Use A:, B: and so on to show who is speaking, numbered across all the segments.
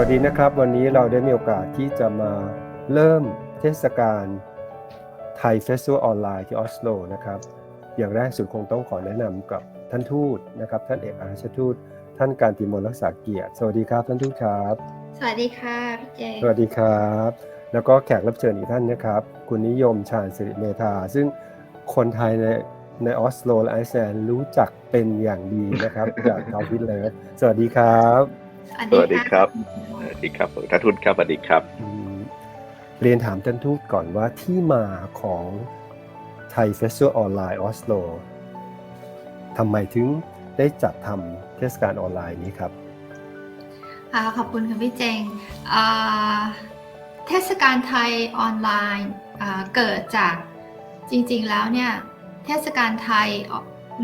A: วัสดีนะครับ วันนี้เราได้มีโอกาสที่จะมาเริ่มเทศกาลไทยเฟสติวัลออนไลน์ที่ออสโลนะครับ อย่างแรกสุดคงต้องขอแนะนำกับท่านทูตนะครับ ท่านเอกอัครราชทูต ท่านการติมลรักษาเกียรติ สวัสดีครับท่านทูตครับ
B: สวัสดีค่ะพี่เจ
A: สวัสดีครับ แล้วก็แขกรับเชิญอีกท่านนะครับ คุณนิยมชาญสิริเมธาซึ่งคนไทยในในออสโลและไอซ์แลนด์รู้จักเป็นอย่างดีนะครับจากทาวิทเลฟสวัสดีครับ
C: สวัสดีครับสวัสดีครับท่านทุนครับสวัสดีครับ
A: อืมเรียนถามท่านทูตก่อนว่าที่มาของไทยเฟสติวัลออนไลน์ออสโลทำไมถึงได้จัดทำเทศกาลออนไลน์นี้ครับ
B: ค่ะขอบคุณค่ะพี่เจงอ่าเทศกาลไทยออนไลน์อ่าเกิดจากจริงๆแล้วเนี่ยเทศกาลไทย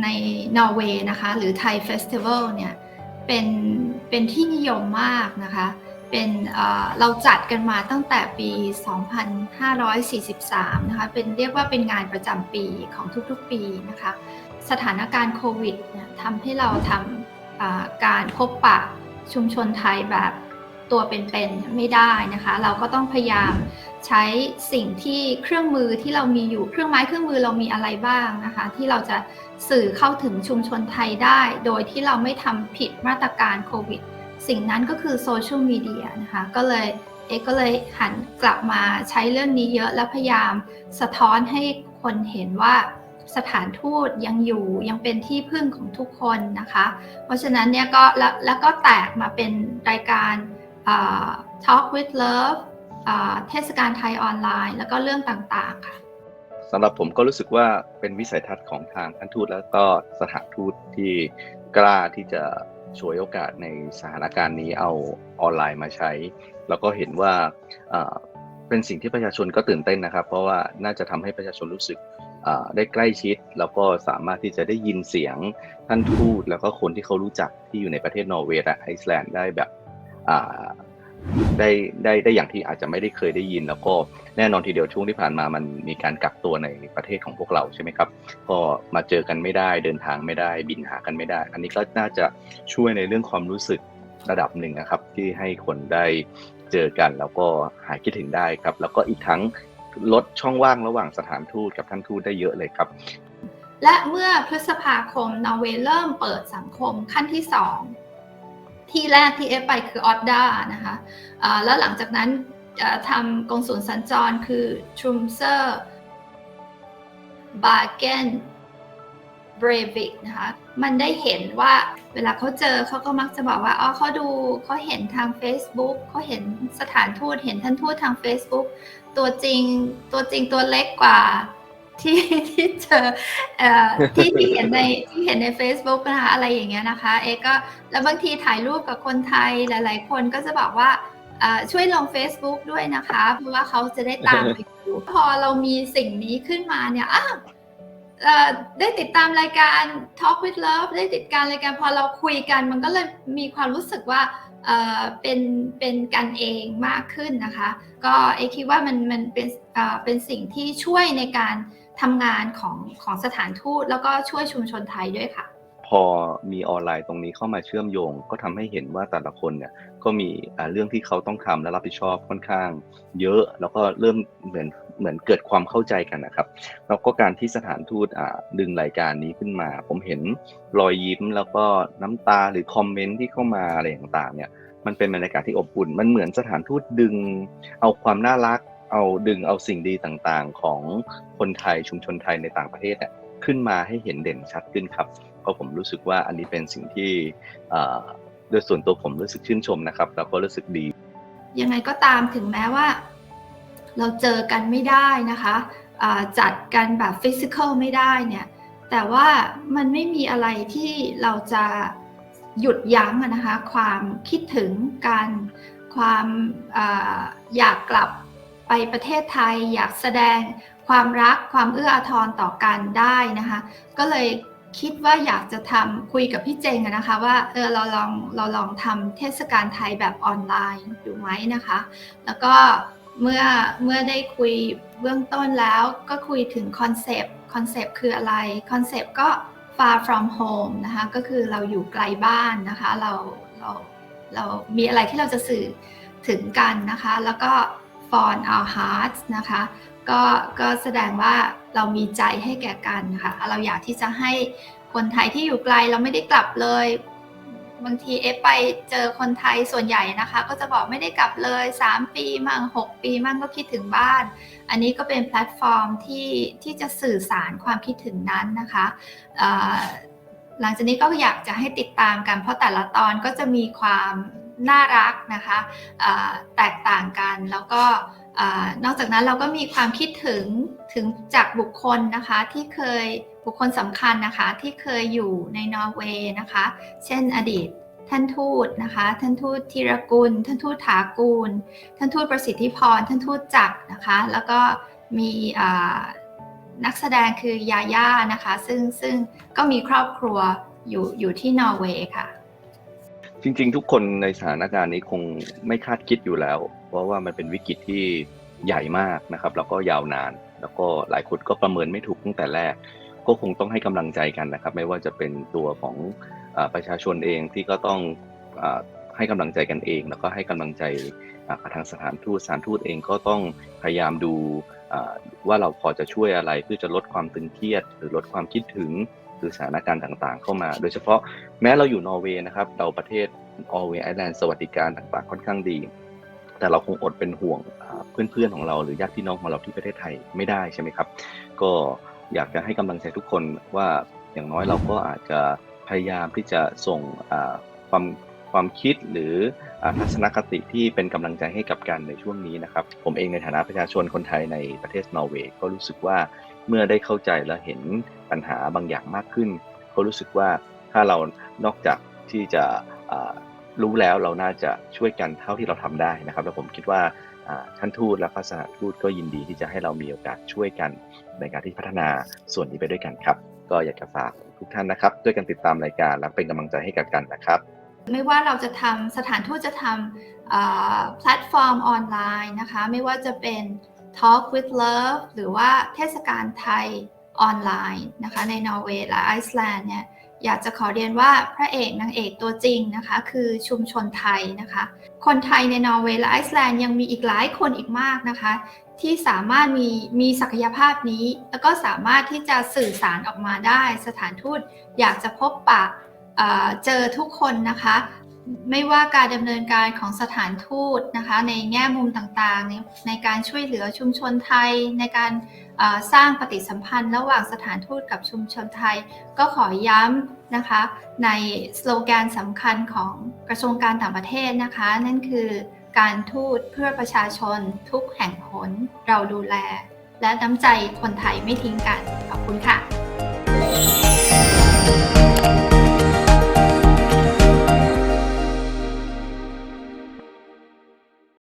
B: ในนอร์เวย์นะคะหรือไทยเฟสติวัลเนี่ย เป็นเป็นที่นิยมมากนะคะเป็นเราจัดกันมาตั้งแต่ปี 2543 นะคะ เป็นเรียกว่าเป็นงานประจำปีของทุกๆปีนะคะ สถานการณ์โควิดเนี่ยทำให้เราทำการพบปะชุมชนไทยแบบตัวเป็นๆไม่ได้นะคะ เราก็ต้องพยายาม ใช้สิ่งที่เครื่องมือที่เรามีอยู่เครื่องไม้เครื่องมือเรามีอะไรบ้างนะคะ ที่เราจะสื่อเข้าถึงชุมชนไทยได้ โดยที่เราไม่ทำผิดมาตรการโควิด สิ่งนั้นก็คือโซเชียลมีเดียนะคะก็เลยเอกก็เลยหันกลับมาใช้เรื่องนี้เยอะและพยายามสะท้อนให้คนเห็นว่าสถานทูตยังอยู่ยังเป็นที่พึ่งของทุกคนนะคะ เพราะฉะนั้นเนี่ยก็แล้วแล้วก็แตกมาเป็นรายการอ่า Talk with Love เทศกาลไทยออนไลน์ แล้วก็เรื่องต่างๆค่ะ
C: สำหรับผมก็รู้สึกว่าเป็นวิสัยทัศน์ของทางท่านทูตแล้วก็สถานทูตที่กล้าที่จะช่วยโอกาสในสถานการณ์นี้เอาออนไลน์มาใช้ แล้วก็เห็นว่าเป็นสิ่งที่ประชาชนก็ตื่นเต้นนะครับ เพราะว่าน่าจะทำให้ประชาชนรู้สึกได้ใกล้ชิด แล้วก็สามารถที่จะได้ยินเสียงท่านทูตแล้วก็คนที่เขารู้จักที่อยู่ในประเทศนอร์เวย์และไอซ์แลนด์ได้แบบ ได้ได้ได้อย่างที่อาจจะไม่ได้เคยได้ยิน แล้วก็แน่นอนทีเดียวช่วงที่ผ่านมามันมีการกักตัวในประเทศของพวกเราใช่ไหมครับ ก็มาเจอกันไม่ได้เดินทางไม่ได้บินหากันไม่ได้ อันนี้ก็น่าจะช่วยในเรื่องความรู้สึกระดับหนึ่งนะครับ ที่ให้คนได้เจอกันแล้วก็หายคิดถึงได้ครับ แล้วก็อีกทั้งลดช่องว่างระหว่างสถานทูตกับท่านทูตได้เยอะเลยครับ
B: และเมื่อพฤษภาคมนอร์เวย์เริ่มเปิดสังคมขั้นที่2 ที่แรกที่เอฟไปคือออดดานะคะแล้วหลังจากนั้นเอ่อทำกงสุลสัญจรคือทรูมเซอร์บาเกนเบรวิกนะคะมันได้เห็นว่าเวลาเขาเจอเขาก็มักจะบอกว่าอ๋อเขาดูเขาเห็นทาง Facebook เขาเห็นสถานทูตเห็นท่านทูตทาง Facebook ตัวจริงตัวจริงตัวเล็กกว่า ที่ที่เจอเอ่อที่ที่เห็นในที่เห็นใน Facebook นะคะอะไรอย่างเงี้ยนะคะ เอก็แล้วบางทีถ่ายรูปกับคนไทยหลาย ๆ คนก็จะบอกว่าช่วยลง Facebook ด้วยนะคะ เพราะว่าเขาจะได้ตามไปดูพอเรามีสิ่งนี้ขึ้นมาเนี่ยอ้าวได้ติดตามรายการ Talk with Love ได้ติดตามรายการพอเราคุยกันมันก็เลยมีความรู้สึกว่าเป็นเป็นกันเองมากขึ้นนะคะ ก็เอคิดว่ามันมันเป็นเป็นสิ่งที่ช่วยในการ ทำงานของของสถานทูตแล้วก็ช่วยชุมชนไทยด้วยค่ะ
C: พอมีออนไลน์ตรงนี้เข้ามาเชื่อมโยง ก็ทำให้เห็นว่าแต่ละคนเนี่ยก็มีอ่าเรื่องที่เขาต้องทำและรับผิดชอบค่อนข้าง เยอะแล้วก็เริ่มเหมือนเหมือนเกิดความเข้าใจกันนะครับ แล้วก็การที่สถานทูตอ่าดึงรายการนี้ขึ้นมา ผมเห็นรอยยิ้มแล้วก็น้ำตาหรือคอมเมนต์ที่เข้ามาอะไรต่างๆเนี่ยมันเป็นบรรยากาศที่อบอุ่น มันเหมือนสถานทูตดึง เอาความน่ารัก เอาดึงเอาสิ่งดีต่างๆ ของคนไทยชุมชนไทยในต่างประเทศเนี่ยขึ้นมาให้เห็นเด่นชัดขึ้นครับก็ผมรู้สึกว่าอันนี้เป็นสิ่งที่โดยส่วนตัวผมรู้สึกชื่นชมนะครับ แล้วก็รู้สึกดี
B: ยังไงก็ตามถึงแม้ว่า เราเจอกันไม่ได้นะคะจัดกันแบบฟิสิกอลไม่ได้เนี่ยแต่ว่ามันไม่มีอะไรที่เราจะหยุดยั้งนะคะ ความคิดถึงกันความอาอยากกลับ ไปประเทศไทยอยากแสดงความรักความเอื้ออาทรต่อกันได้นะคะ ก็เลยคิดว่าอยากจะทำคุยกับพี่เจงนะคะว่าเออเราลองเราลองทำเทศกาลไทยแบบออนไลน์ดูไหมนะคะ แล้วก็เมื่อเมื่อได้คุยเบื้องต้นแล้วก็คุยถึงคอนเซปต์คอนเซปต์คืออะไรคอนเซปต์ก็ far from home นะคะก็คือเราอยู่ไกลบ้านนะคะเราเราเรามีอะไรที่เราจะสื่อถึงกันนะคะ แล้วก็ for our hearts นะคะก็ก็แสดงว่าเรามีใจให้แก่กันค่ะเราอยากที่จะให้คนไทยที่อยู่ไกลเราไม่ได้กลับเลย บางทีเอฟไปเจอคนไทยส่วนใหญ่นะคะ ก็จะบอกไม่ได้กลับเลย 3 ปีมั่ง6 ปีมั่งก็คิดถึงบ้าน อันนี้ก็เป็นแพลตฟอร์มที่ที่จะสื่อสารความคิดถึงนั้นนะคะหลังจากนี้ก็อยากจะให้ติดตามกัน เพราะแต่ละตอนก็จะมีความ น่ารักนะคะแตกต่างกันแล้วก็นอกจากนั้นเราก็มีความคิดถึงถึงจากบุคคลนะคะที่เคยบุคคลสำคัญนะคะที่เคยอยู่ในนอร์เวย์นะคะเช่นอดีตท่านทูตนะคะท่านทูตธีรกุล ท่านทูตถากูล ท่านทูตประสิทธิพร ท่านทูตจักรนะคะแล้วก็มีนักแสดงคือยาย่านะคะซึ่งซึ่งก็มีครอบครัวอยู่อยู่ที่นอร์เวย์ค่ะ
C: จริง ๆ ทุกคนในสถานการณ์นี้คงไม่คาดคิดอยู่แล้ว เพราะว่ามันเป็นวิกฤตที่ใหญ่มากนะครับแล้วก็ยาวนาน แล้วก็หลายคนก็ประเมินไม่ถูกตั้งแต่แรก ก็คงต้องให้กำลังใจกันนะครับ ไม่ว่าจะเป็นตัวของอประชาชนเองที่ก็ต้องอให้กำลังใจกันเอง แล้วก็ให้กำลังใจทางสถานทูตสถานทูตเองก็ต้องพยายามดูว่าเราพอจะช่วยอะไรเพื่อจะลดความตึงเครียด หรือลดความคิดถึง หรือสถานการณ์ต่างๆ เข้ามา โดยเฉพาะแม้เราอยู่นอร์เวย์นะครับเราประเทศนอร์เวย์ไอแลนด์สวัสดิการต่างๆ ค่อนข้างดี แต่เราคงอดเป็นห่วงเพื่อนๆของเราหรือญาติพี่น้องของเราที่ประเทศไทยไม่ได้ใช่ไหมครับ ก็อยากจะให้กำลังใจทุกคนว่าอย่างน้อยเราก็อาจจะพยายามที่จะส่งความความคิดหรือทัศนคติที่เป็นกำลังใจให้กับกันในช่วงนี้นะครับ ผมเองในฐานะประชาชนคนไทยในประเทศนอร์เวย์ก็รู้สึกว่า เมื่อได้เข้าใจและเห็นปัญหาบางอย่างมากขึ้นก็รู้สึกว่าถ้าเรานอกจากที่จะรู้แล้วเราน่าจะช่วยกันเท่าที่เราทำได้นะครับ แล้วผมคิดว่าท่านทูตและพระสถานทูตก็ยินดีที่จะให้เรามีโอกาสช่วยกันในการที่พัฒนาส่วนนี้ไปด้วยกันครับ ก็อยากจะฝากทุกท่านนะครับด้วยกันติดตามรายการและเป็นกำลังใจให้กับกันนะครับ
B: ไม่ว่าเราจะทำสถานทูตจะทำแพลตฟอร์มออนไลน์นะคะ ไม่ว่าจะเป็น Talk with Love หรือว่าเทศกาลไทยออนไลน์นะคะในนอร์เวย์และไอซ์แลนด์เนี่ยอยากจะขอเรียนว่าพระเอกนางเอกตัวจริงนะคะ คือชุมชนไทยนะคะ คนไทยในนอร์เวย์และไอซ์แลนด์ยังมีอีกหลายคนอีกมากนะคะ ที่สามารถมีมีศักยภาพนี้ แล้วก็สามารถที่จะสื่อสารออกมาได้ สถานทูตอยากจะพบปะเจอทุกคนนะคะ ไม่ว่าการดำเนินการของสถานทูตนะคะในแง่มุมต่างๆ ในในการช่วยเหลือชุมชนไทย ในการสร้างปฏิสัมพันธ์ ระหว่างสถานทูตกับชุมชนไทย ก็ขอย้ำนะคะในสโลแกนสำคัญของกระทรวงการต่างประเทศนะคะ นั่นคือการทูตเพื่อประชาชนทุกแห่งหนเราดูแล และน้ำใจคนไทยไม่ทิ้งกัน ขอบคุณค่ะ